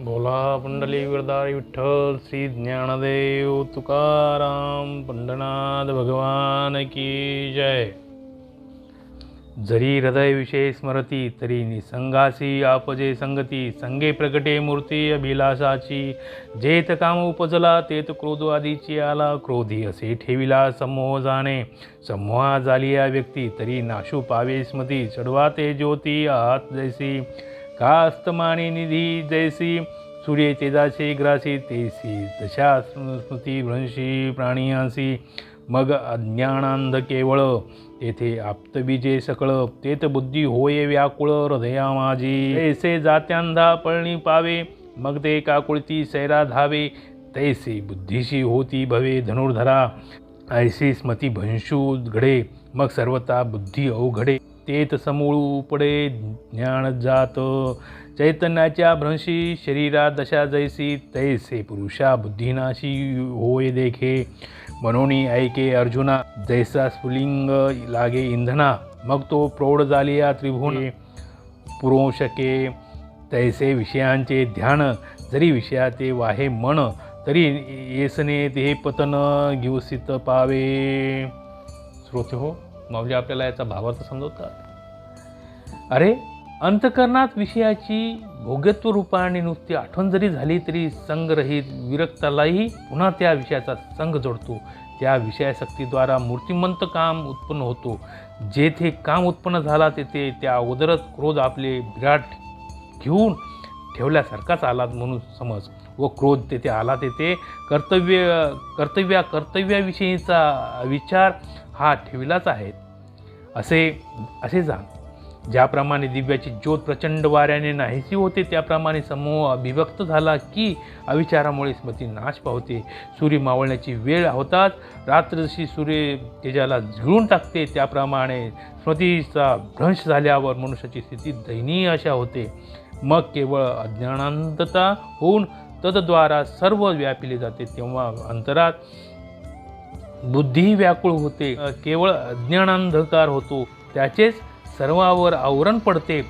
बोला पुंडली विरदारी विठ्ठल श्री ज्ञानदेव तुकाराम पंढनाथ भगवान की जय. जरी हृदयविषय स्मरती तरी निसंगासी आपजे संगती संगे प्रगटे मूर्ती अभिलाषाची. जेत काम उपजला तेत क्रोध आदीची आला क्रोधी असे ठेविला समोह जाणे. समोहा झाली या व्यक्ती तरी नाशू पावे स्मती चढवा ते ज्योती आहात जैसी. कास्तमानी निधी जैसी सूर्य तेजाशी ग्रासी तेसी दशा स्मृती भ्रंशी प्राणियांसी मग अज्ञानांध केवळ तेथे आप्तबीजे सकळ तेत बुद्धी होय व्याकुळ हृदया माझी. ऐसे जात्यांधा पळणी पावे मग ते काकुळती सैरा धावे तैसे बुद्धीशी होती भवे धनुर्धरा ऐसी स्मती भंशू घडे मग सर्वता बुद्धी अवघडे. तेत समूळ उपडे ज्ञान जात. चैतन्याच्या भ्रंशी शरीरा दशा जैसी तैसे पुरुषा बुद्धिनाशी होय देखे. मनोनी ऐके अर्जुना जैसा स्फुलिंग लागे इंधना मग तो प्रौढ झालिया त्रिभुवन. पुरवू शके तैसे विषयांचे ध्यान जरी विषयाते वाहे मन तरी येसने ते पतन घेऊसित पावे. श्रोते हो माऊली आपल्याला याचा भावार्थ समजवतात. अरे अंतकरणात विषयाची भोग्यत्व रूपाने नुसती आठवण जरी झाली तरी संगरहित विरक्तालाही पुन्हा त्या विषयाचा संघ जोडतो. त्या विषयाशक्तीद्वारा मूर्तिमंत काम उत्पन्न होतो. जेथे काम उत्पन्न झाला तेथे त्या अगोदरच क्रोध आपले विराट घेऊन ठेवल्यासारखाच आला म्हणून समज. व क्रोध तेथे आला तेथे कर्तव्य कर्तव्या कर्तव्याविषयीचा विचार हा ठेविलाच आहे. असे असे जाण ज्याप्रमाणे दिव्याची ज्योत प्रचंड वाऱ्याने नाहीशी होते त्याप्रमाणे समूह अभिव्यक्त झाला की अविचारामुळे स्मृती नाश पावते. सूर्य मावळण्याची वेळ होताच रात्र जशी सूर्य तेजाला झिळून टाकते त्याप्रमाणे स्मृतीचा भ्रंश झाल्यावर मनुष्याची स्थिती दयनीय अशा होते. मग केवळ अज्ञानांतता होऊन तद्द्वारा सर्व व्यापिले जाते तेव्हा अंतरात बुद्धी व्याकुळ होते. केवळ अज्ञानांधकार होतो. त्याचेच सर्वावर आवरण पडते.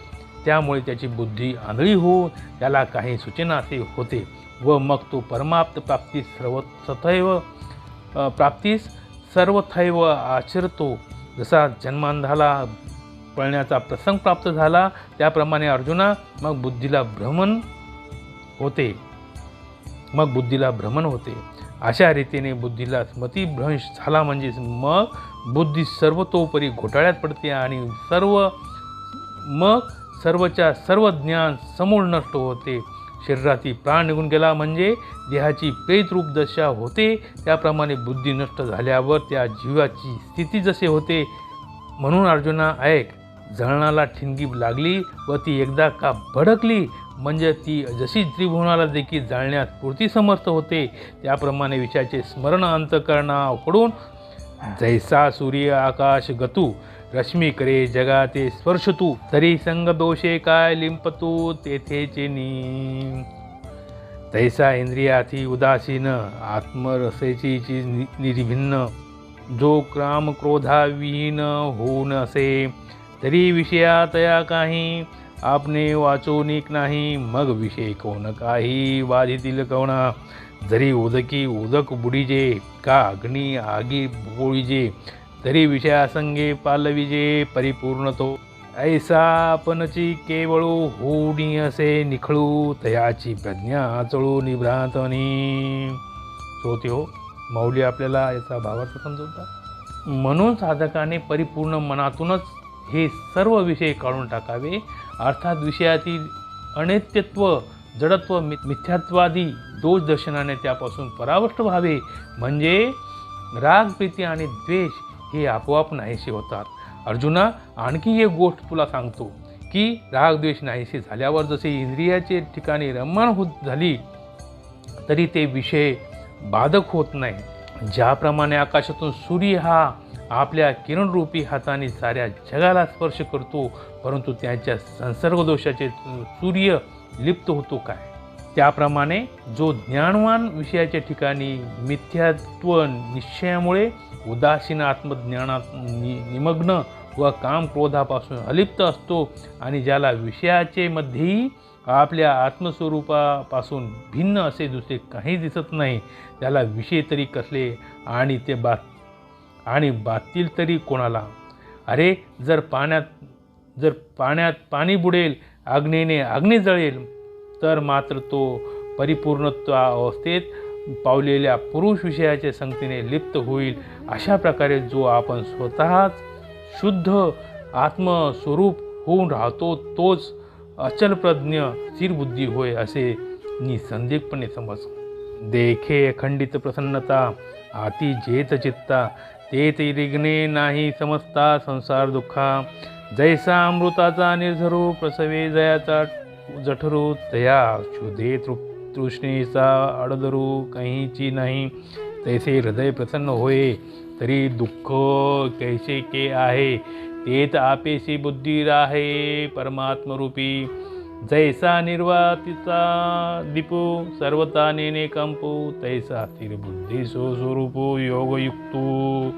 त्यामुळे त्याची बुद्धी आंधळी होऊन त्याला काही सूचना असे होते. व मग तो परमाप्त प्राप्तीस सर्व सथैव प्राप्तीस सर्वथैव आचरतो. जसा जन्मांधाला पळण्याचा प्रसंग प्राप्त झाला त्याप्रमाणे अर्जुना मग बुद्धीला भ्रमण होते. मग बुद्धीला भ्रमण होते. अशा रीतीने बुद्धीला स्मृतिभ्रंश झाला म्हणजे मग बुद्धी सर्वतोपरी घोटाळ्यात पडते आणि सर्व मग सर्वच्या सर्व ज्ञान समूळ नष्ट होते. शरीरातील प्राण निघून गेला म्हणजे देहाची प्रेतरूप दशा होते. त्याप्रमाणे बुद्धी नष्ट झाल्यावर त्या जीवाची स्थिती जसे होते. म्हणून अर्जुना ऐक जळणाला ठिणगी लागली व ती एकदा का भडकली म्हणजे ती जशी त्रिभुवनाला देखील जाळण्यात पुरती समर्थ होते त्याप्रमाणे विषयाचे स्मरण अंतकरणा उकडून जैसा सूर्य आकाश गतू रश्मी करे जगाते स्पर्शतू तरी संग दोषे काय लिंपतू तेथेचे चेनी. तैसा इंद्रियाथी उदासीन आत्मरसेची निर्भिन्न जो क्राम क्रोधाविहीन होऊन असे तरी विषया तया काही आपणे वाचोनिक नाही मग विषय कोण काही? बाधितील कवणा जरी उदकी उदक बुडीजे का अग्नी आगी बोळीजे तरी विषयासंगे पालविजे परिपूर्ण तो ऐसा आपणची केवळ होणी असे निखळू तयाची प्रज्ञा चळू निभ्रांतनी. श्रोते हो माऊली आपल्याला याचा भावार्थ समजवता म्हणून साधकाने परिपूर्ण मनातूनच हे सर्व विषय काढून टाकावे. अर्थात विषयातील अनेत्यत्व जडत्व मि मिथ्यात्वादी दोष दर्शनाने त्यापासून परावृष्ट व्हावे. म्हणजे राग प्रीती आणि द्वेष हे आपोआप नाहीसे होतात. अर्जुना आणखी एक गोष्ट तुला सांगतो की राग द्वेष नाहीसे झाल्यावर जसे इंद्रियाचे ठिकाणी रमण होत झाली तरी ते विषय बाधक होत नाही. ज्याप्रमाणे आकाशातून सूर्य हा आपल्या किरणरूपी हाताने साऱ्या जगाला स्पर्श करतो परंतु त्यांच्या संसर्ग दोषाचे सूर्य लिप्त होतो काय? त्याप्रमाणे जो ज्ञानवान विषयाच्या ठिकाणी मिथ्यात्व निश्चयामुळे उदासीन आत्मज्ञानात नि निमग्न व काम क्रोधापासून अलिप्त असतो आणि ज्याला विषयाचे मध्येही आपल्या आत्मस्वरूपापासून भिन्न असे दुसरे काही दिसत नाही त्याला विषय तरी कसले आणि ते बात आणि बातील तरी कोणाला? अरे जर पाण्यात जर पाण्यात पाणी बुडेल अग्नीने अग्नी जळेल तर मात्र तो परिपूर्णत्वा अवस्थेत पावलेल्या पुरुष विषयाच्या संगतीने लिप्त होईल. अशा प्रकारे जो आपण स्वतःच शुद्ध आत्मस्वरूप होऊन राहतो तोच अचलप्रज्ञ स्थिरबुद्धी होय असे निसंदिग्धपणे समज देखे अखंडित प्रसन्नता आती जेत चित्ता तेच रिग्ने नाही समजता संसार दुःखा। जैसा अमृताचा निर्झरू प्रसवे जयाचा जठरू तया क्षुधे तृ तृष्णेचा अडदरू काहीची नाही। तैसे हृदय प्रसन्न होय तरी दुःख कैसे के आहे? तेच आपेशी बुद्धी राहे परमात्मरूपी। जैसा निर्वातीचा दीपो सर्वता नेने कंपू तैसा स्थिर बुद्धी सो स्वरूपो योगयुक्तो।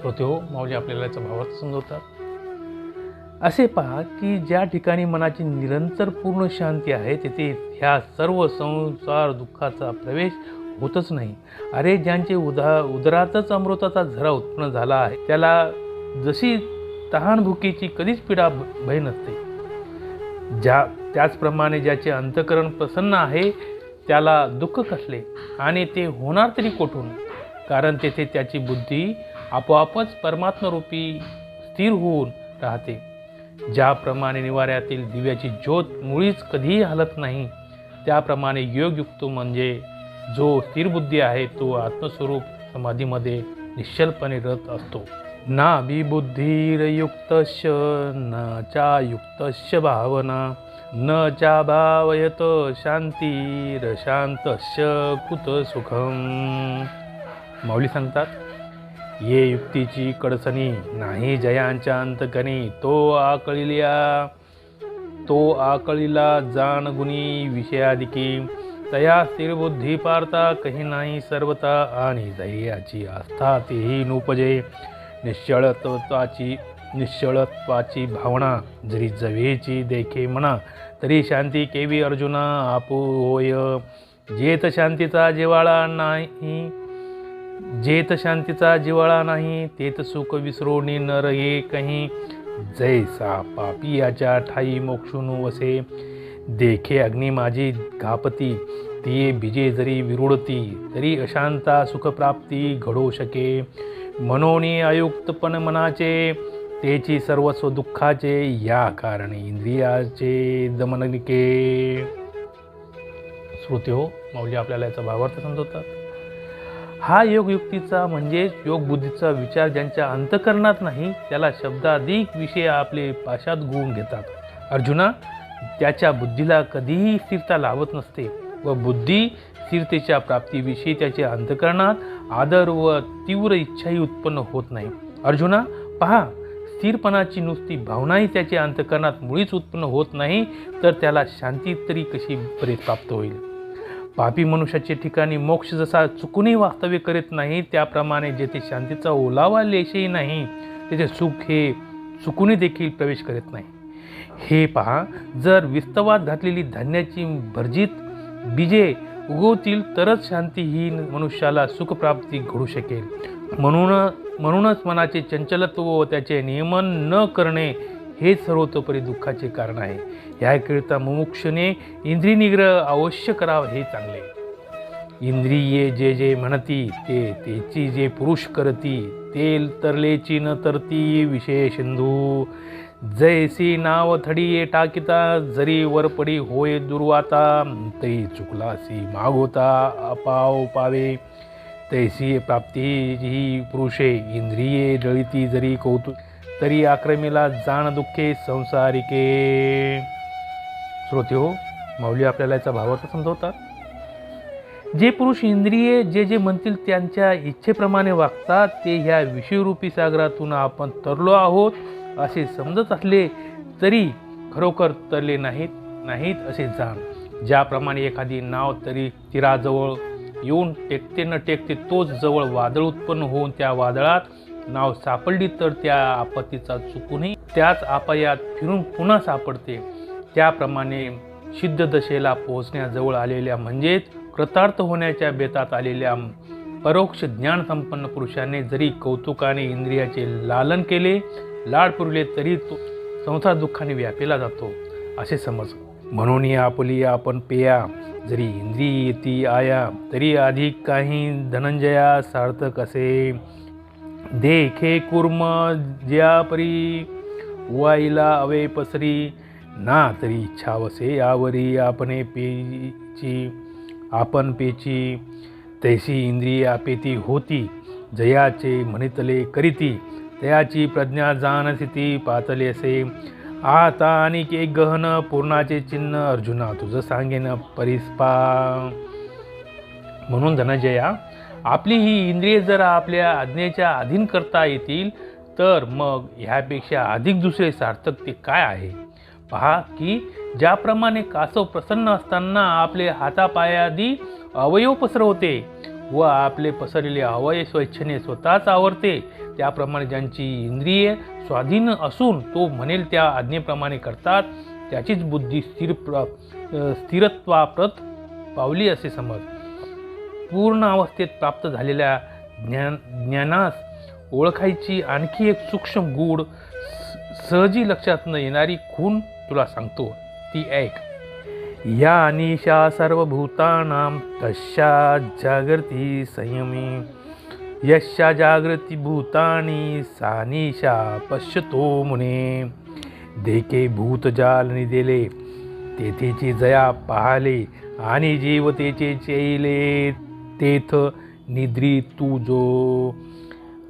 श्रोते हो माऊली आपल्याला याचा भावार्थ समजवतात. असे पहा की ज्या ठिकाणी मनाची निरंतर पूर्ण शांती आहे तेथे ह्या सर्व संसार दुःखाचा प्रवेश होतच नाही. अरे ज्यांचे उदा उदरातच अमृताचा झरा उत्पन्न झाला आहे त्याला जशी तहानभुकेची कधीच पीडा भ- भय नसते. ज्या त्याचप्रमाणे ज्याचे अंतकरण प्रसन्न आहे त्याला दुःख कसले? आणि ते होणार तरी कोठून? कारण तेथे त्याची बुद्धी आपोआपच परमात्मरूपी स्थिर होऊन राहते. ज्याप्रमाणे निवाऱ्यातील दिव्याची ज्योत मुळीच कधीही हलत नाही त्याप्रमाणे योगयुक्त म्हणजे जो स्थिरबुद्धी आहे तो आत्मस्वरूप समाधीमध्ये निश्चलपणे रत असतो. नाबिबुद्धिर्युक्तश्च न चायुक्तस्य भावना न चा भावयत शांतिरशांतस्य कुत सुखम माऊली सांगतात ये युक्तीची कडसणी नाही जयांच्या अंतकणी तो आकळिल्या तो आकळीला जाण गुणी विषयादिकी. तया स्थिरबुद्धी पारता कही नाही सर्वता आणि धैर्याची आस्था तेही नुपजे. निश्चळत्वाची निश्चळत्वाची भावना जरी जवेची देखे म्हणा तरी शांती केवी अर्जुना आपू होय. जेत शांतीचा जिवाळा नाही जेत शांतीचा जिवाळा नाही तेत सुख विसरोणी न रहे कही जैसा पापी याच्या ठाई मोक्षुनु वसे देखे अग्नी माझी घापती ती बिजे जरी विरुडती तरी अशांता सुखप्राप्ती घडू शके. मनोनी अयुक्तपण मनाचे तेची सर्वस्व दुःखाचे या कारणे इंद्रियाचे दमनिके श्रोते हो माऊली आपल्याला याचा भावार्थ समजवतात. हा योग युक्तीचा म्हणजेच योग बुद्धीचा विचार ज्यांच्या अंतकरणात नाही त्याला शब्दाधिक विषय आपले पाशात गुवून घेतात. अर्जुना त्याच्या बुद्धीला कधीही स्थिरता लावत नसते व बुद्धी स्थिरतेच्या प्राप्तीविषयी त्याच्या अंतकरणात आदर व तीव्र इच्छाही उत्पन्न होत नाही. अर्जुना पहा स्थिरपणाची नुसती भावनाही त्याच्या अंतकरणात मुळीच उत्पन्न होत नाही तर त्याला शांती तरी कशी बरे प्राप्त होईल? पापी मनुष्याच्या ठिकाणी मोक्ष जसा चुकूनही वास्तव्य करीत नाही त्याप्रमाणे जेथे शांतीचा ओलावा लेशही नाही तेथे सुख हे चुकूनही देखील प्रवेश करीत नाही. हे पहा जर विस्तवात घातलेली धान्याची भर्जित बीजे उगवतील तरच शांतीहीन मनुष्याला सुखप्राप्ती घडू शकेल. म्हणून म्हणूनच मनाचे चंचलत्व व त्याचे नियमन न करणे हे सर्वतोपरी दुःखाचे कारण आहे. याकरिता मुमुक्षने इंद्रिय निग्रह अवश्य करावा हे चांगले. इंद्रिये जे जे म्हणती ते तेची जे पुरुष करती तेल तरलेची न तरती विषय सिंधू. जैसी नाव थडी टाकिता जरी वरपडी होय दुर्वाता। तै चुकलासी मागोता अपाव पावे। तैसी प्राप्ती ही पुरुषे इंद्रिये जळिती जरी कौतुक तरी आक्रमीला जाण दुःखे संसारिके। श्रोते हो माऊली आपल्याला याचा भावार्थ समजवतात जे पुरुष इंद्रिये जे जे म्हणतील त्यांच्या इच्छेप्रमाणे वागतात ते ह्या विषयरूपी सागरातून आपण तरलो आहोत. असे समजत असले तरी खरोखर तरले नाहीत नाहीत असे जाण. ज्याप्रमाणे एखादी नाव तरी तीराजवळ येऊन टेकते न टेकते तोच जवळ वादळ उत्पन्न होऊन त्या वादळात नाव सापडली तर त्या आपत्तीचा चुकूनही त्याच अपयात फिरून पुन्हा सापडते. त्याप्रमाणे सिद्ध दशेला पोहोचण्याजवळ आलेल्या म्हणजेच कृतार्थ होण्याच्या बेतात आलेल्या परोक्ष ज्ञान संपन्न पुरुषाने जरी कौतुकाने इंद्रियाचे लालन केले लाड पुरले तरी तो संसार दुःखाने व्यापेला जातो असे समज. म्हणून या आपली आपण पेया जरी इंद्रिय येती आया तरी अधिक काही धनंजया सार्थक असे. देखे कुर्म ज्या परी वाईला अवे पसरी ना तरी छावसे यावरी आपणे पेची आपण पेची. तैसी इंद्रिय आपेती होती जयाचे म्हणितले करीती त्याची प्रज्ञा जाणसिती पातले असे. आता आणि एक गहन पूर्णाचे चिन्ह अर्जुना तुझं सांगेन परिस्पा. म्हणून धनंजया आपली ही इंद्रिये जर आपल्या आज्ञेच्या अधीन करता येतील तर मग ह्यापेक्षा अधिक दुसरे सार्थक ते काय आहे? पहा की ज्याप्रमाणे कासव प्रसन्न असताना आपले हातापायादी अवयव पसरवते व आपले पसरलेले अवयव स्वेच्छेने स्वतःच आवरते. त्याप्रमाणे ज्यांची इंद्रिये स्वाधीन असून तो म्हणेल त्या आज्ञेप्रमाणे करतात. त्याचीच बुद्धी स्थिर प्र स्थिरत्वाप्रत पावली असे समज. पूर्ण अवस्थेत प्राप्त झालेल्या ज्ञान ज्ञानास ओळखायची आणखी एक सूक्ष्म गूढ स- सहजी लक्षात न येणारी खूण तुला सांगतो. ती ऐक. या निशा सर्वभूतानां तस्या जागृती संयमी। यशा जागृती भूतानी सा निशा पश्यतो मुने। देखे भूतजाल निदेले तेथेची जया पाहले आणि जीवतेचे चैले तेथ निद्री तू जो।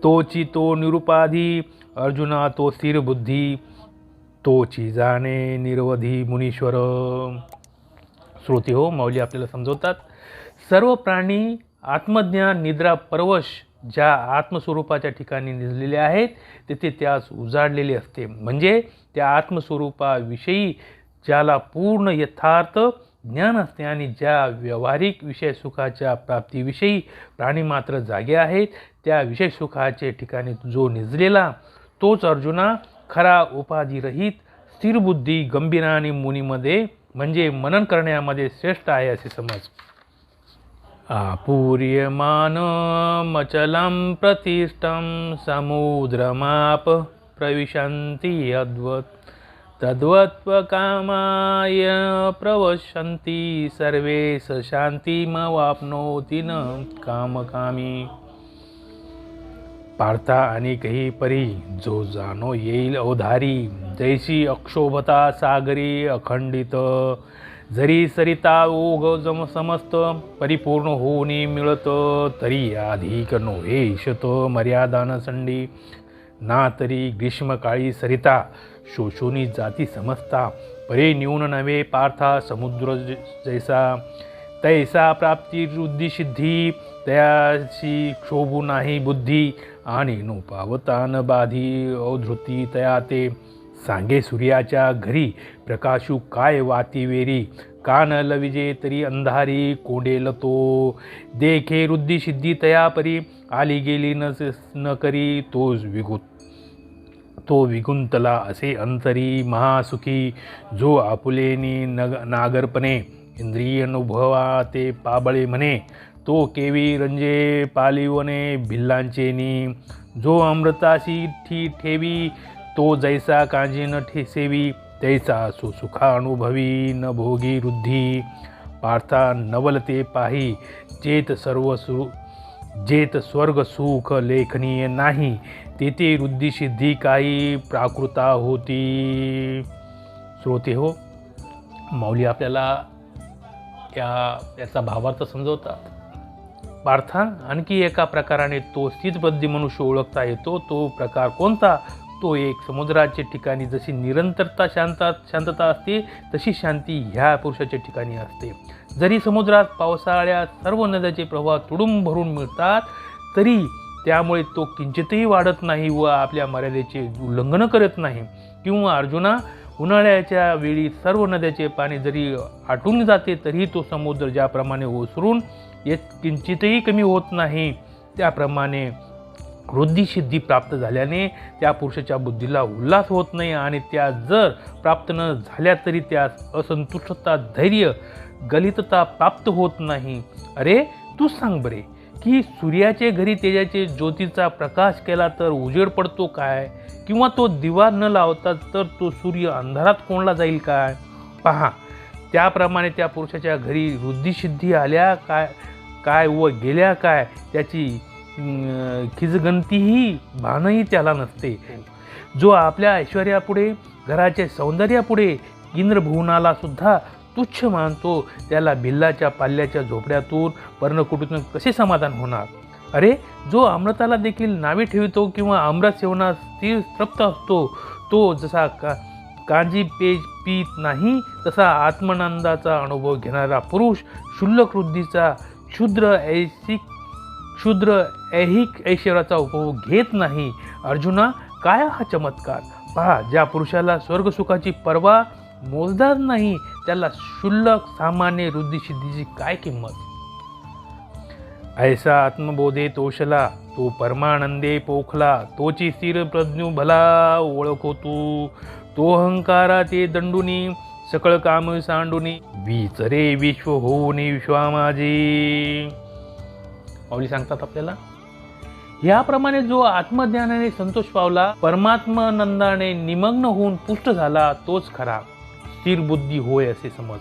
तोची तो निरुपाधी अर्जुना तो स्थिर बुद्धी तोची जाणे निरवधी मुनीश्वर। श्रोते हो माऊली आपल्याला समजवतात. सर्व प्राणी आत्मज्ञान निद्रा परवश ज्या आत्मस्वरूपाच्या ठिकाणी निजलेले आहेत तेथे त्यास उजाडलेले असते. म्हणजे त्या आत्मस्वरूपाविषयी ज्याला पूर्ण यथार्थ ज्ञान असते आणि ज्या व्यावहारिक विषय सुखाच्या प्राप्तीविषयी प्राणी मात्र जागे आहेत त्या विषय सुखाचे ठिकाणी जो निजलेला तोच अर्जुना खरा उपाधिरहित स्थिरबुद्धी गंभीर आणि मुनीमध्ये म्हणजे मनन करण्यामध्ये श्रेष्ठ आहे असे समज. आपूर्यमानमचलं प्रतिष्ठं समुद्रमाप प्रविशन्ति यद्वत्. तद्वत्त्वकामाय प्रवशन्ति सर्वे स शान्तिमवाप्नोति न कामकामी. पार्था आणि काही परी जो जाणो येईल अवधारी जैसी अक्षोभता सागरी अखंडित जरी सरिता ओघ जम समस्त परिपूर्ण होऊनी मिळत तरी अधिक नोहे इशत मर्यादा संडी. ना तरी ग्रीष्मकाळी सरिता शोषोनी जाती समजता परे न्यून नव्हे पार्था समुद्र जैसा. तैसा प्राप्ती वृद्धी सिद्धी तयाशी क्षोभू नाही बुद्धी आणि नोपावतान बाधी अवधृती तया ते. सांगे सूर्याच्या घरी प्रकाशू काय वाती वेरी? कान लविजे तरी अंधारी कोंडेल तो देखे रुद्धी सिद्धी तया परी आली गेली न न करी तोच विगुत. तो विगुंतला असे अंतरी महासुखी जो आपुलेनी नग नागरपणे इंद्रिय अनुभवा ते पाबळे म्हणे. तो केवी रंजे पालिवने भिल्लांचेनी. जो अमृताशी ठी ठेवी तो जैसा कांजी न ठेसेवी तैसा सुसुखा अनुभवी न भोगी वृद्धी पार्था नवलते पाही चेत सर्व सु जेत स्वर्ग सुख लेखनीय नाही तेथे वृद्धी सिद्धी काही प्राकृता होती. श्रोते हो माऊली आपल्याला या याचा भावार्थ समजवतात. पार्था आणखी एका प्रकाराने तो स्थितबद्धी मनुष्य ओळखता येतो तो प्रकार कोणता? तो एक समुद्राच्या ठिकाणी जशी निरंतरता शांता शांतता असते तशी शांती ह्या पुरुषाच्या ठिकाणी असते. जरी समुद्रात पावसाळ्यात सर्व नद्याचे प्रवाह तुडूंब भरून मिळतात तरी त्यामुळे तो किंचितही वाढत नाही व आपल्या मर्यादेचे उल्लंघन करत नाही. किंवा अर्जुना उन्हाळ्याच्या वेळी सर्व नद्याचे पाणी जरी आटून जाते तरी तो समुद्र ज्याप्रमाणे ओसरून येत किंचितही कमी होत नाही त्याप्रमाणे वृद्धिसिद्धी प्राप्त झाल्याने त्या पुरुषाच्या बुद्धीला उल्हास होत नाही आणि त्या जर प्राप्त न झाल्या तरी त्यास असंतुष्टता धैर्य गलितता प्राप्त होत नाही. अरे तू सांग बरे की सूर्याचे घरी तेजाचे ज्योतीचा प्रकाश केला तर उजेड पडतो काय? किंवा तो दिवा न लावता तर तो सूर्य अंधारात कोणला जाईल काय? पहा त्याप्रमाणे त्या पुरुषाच्या घरी वृद्धिसिद्धी आल्या काय काय व गेल्या काय? त्याची खिजगंतीही भानही त्याला नसते. जो आपल्या ऐश्वर्यापुढे घराच्या सौंदर्यापुढे इंद्रभुवनाला सुद्धा तुच्छ मानतो त्याला भिल्लाच्या पाल्याच्या झोपड्यातून पर्णकुटीतून कसे समाधान होणार? अरे जो अमृताला देखील नावे ठेवतो किंवा अमृत सेवनात स्थिर तृप्त असतो तो जसा का कांजी पेज पीत नाही तसा आत्मानंदाचा अनुभव घेणारा पुरुष क्षुल्लक वृद्धीचा क्षुद्र ऐसिक क्षुद्र ऐहिक ऐश्वराचा उपभोग घेत नाही. अर्जुना काय हा चमत्कार? पहा ज्या पुरुषाला स्वर्गसुखाची पर्वा मोजदार नाही त्याला क्षुल्लक सामान्य वृद्धिसिद्धीची काय किंमत? ऐसा आत्मबोधे तोषला तो परमानंदे पोखला तोची स्थिर प्रज्ञू भला ओळखो तू. तो अहंकारा ते दंडुनी सकळ काम सांडुनी विचरे विश्व होऊनी विश्वा माझे माऊली सांगतात आपल्याला? याप्रमाणे जो आत्मज्ञानाने संतोष पावला परमात्मानंदाने निमग्न होऊन पुष्ट झाला तोच खरा. स्थिर बुद्धी होय असे समज.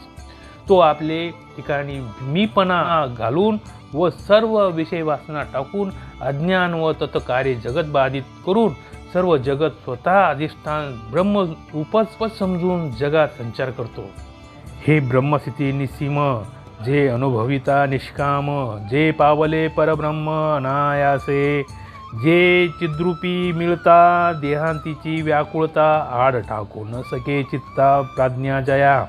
तो आपले ठिकाणी मीपणा घालून व सर्व विषय वासना टाकून अज्ञान व तत्कार्य जगत बाधित करून सर्व जगत स्वतः अधिष्ठान ब्रह्म उपस्पद समजून जगात संचार करतो. हे ब्रह्मस्थिती निसीम जे अनुभविता निष्काम जे पावले परब्रह्म अनायासे जे चिद्रूपी मिळता देहांतीची व्याकुळता आड टाकू न सके चित्ता प्राज्ञा जया.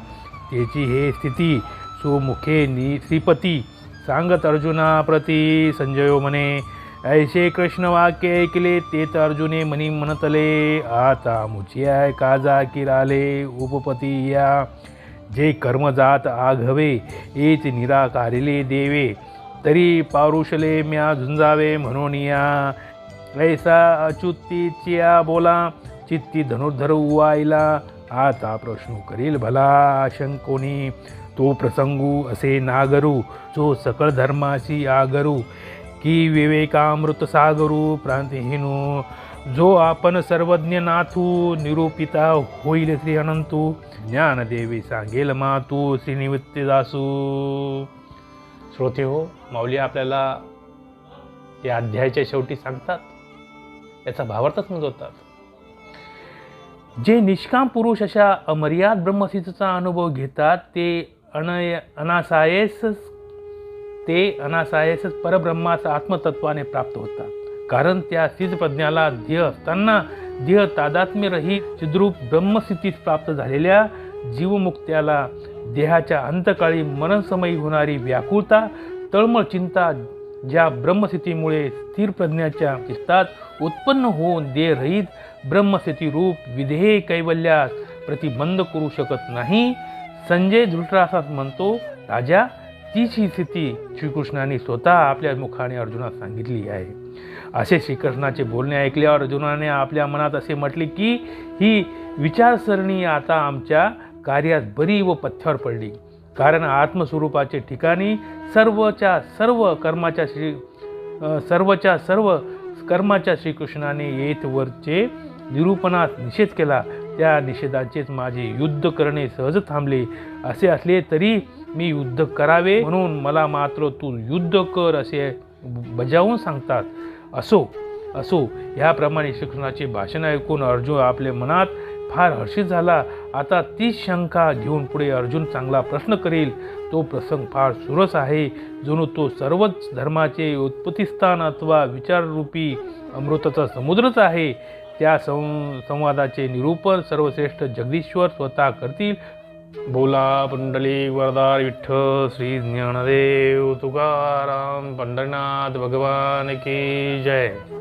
त्याची हे स्थिती सुमुखे नि श्रीपती. सांगत अर्जुना प्रती संजयो म्हणे ऐसे कृष्ण वाक्य ऐकले ते तर अर्जुने मनी म्हणतले आता मुचियाय काजा किराले उपपती या. जे कर्म जात आघवे एच निराकारिले देवे. तरी पारुषले म्या झुंजावे म्हणून या ऐसा अच्युतीच्या बोला चित्ती धनुर्धर उवायला. आता प्रश्न करील भला शंकोनी. तो प्रसंगू असे नागरू जो सकळ धर्माशी आगरू. की विवेकामृत सागरू प्रांतिहीनो. जो आपण सर्वज्ञ नाथू निरूपिता होईल श्री अनंतू ज्ञानदेवी सांगेल मातू श्रीनिवृत्तीदासू. श्रोते हो माऊली आपल्याला या अध्यायाच्या शेवटी सांगतात. याचा भावार्थच समजवतात जे निष्काम पुरुष अशा अमर्याद ब्रह्मसिद्धचा अनुभव घेतात ते अनय अनासायस ते अनासायसच परब्रह्माचा आत्मतत्वाने प्राप्त होतात. कारण त्या सिजप्रज्ञाला ध्येय असताना ध्येय तादात्म्यरहित चिद्रूप ब्रह्मस्थितीत प्राप्त झालेल्या जीवमुक्त्याला देहाच्या अंतकाळी मरणसमयी होणारी व्याकुळता तळमळ चिंता ज्या ब्रह्मस्थितीमुळे स्थिर प्रज्ञाच्या चित्तात उत्पन्न होऊन देहरहित ब्रह्मस्थिती रूप विधेय कैवल्यास प्रतिबंध करू शकत नाही. संजय धृतरासात म्हणतो राजा तीच ही स्थिती श्रीकृष्णाने स्वतः आपल्या मुखाने अर्जुनास सांगितली आहे. असे श्रीकृष्णाचे बोलणे ऐकल्यावर अर्जुनाने आपल्या मनात असे म्हटले की ही विचारसरणी आता आमच्या कार्यात बरी व पथ्यावर पडली. कारण आत्मस्वरूपाचे ठिकाणी सर्वच्या सर्व कर्माच्या श्री सर्वच्या सर्व कर्माच्या श्रीकृष्णाने येत वरचे निरूपणात निषेध केला. त्या निषेधाचेच माझे युद्ध करणे सहज थांबले. असे असले तरी मी युद्ध करावे म्हणून मला मात्र तू युद्ध कर असे बजावून सांगतात. असो असो ह्याप्रमाणे श्रीकृष्णाचे भाषण ऐकून अर्जुन आपले मनात फार हर्षित झाला. आता तीच शंका घेऊन पुढे अर्जुन चांगला प्रश्न करेल. तो प्रसंग फार सुरस आहे. जणू तो सर्वच धर्माचे उत्पत्तीस्थान अथवा विचाररूपी अमृताचा समुद्रच आहे. त्या सं संवादाचे निरूपण सर्वश्रेष्ठ जगदीश्वर स्वतः करतील. बोला पुंडली वरदार विठ्ठल श्री ज्ञानदेव तुकाराम पंढरनाथ भगवान की जय.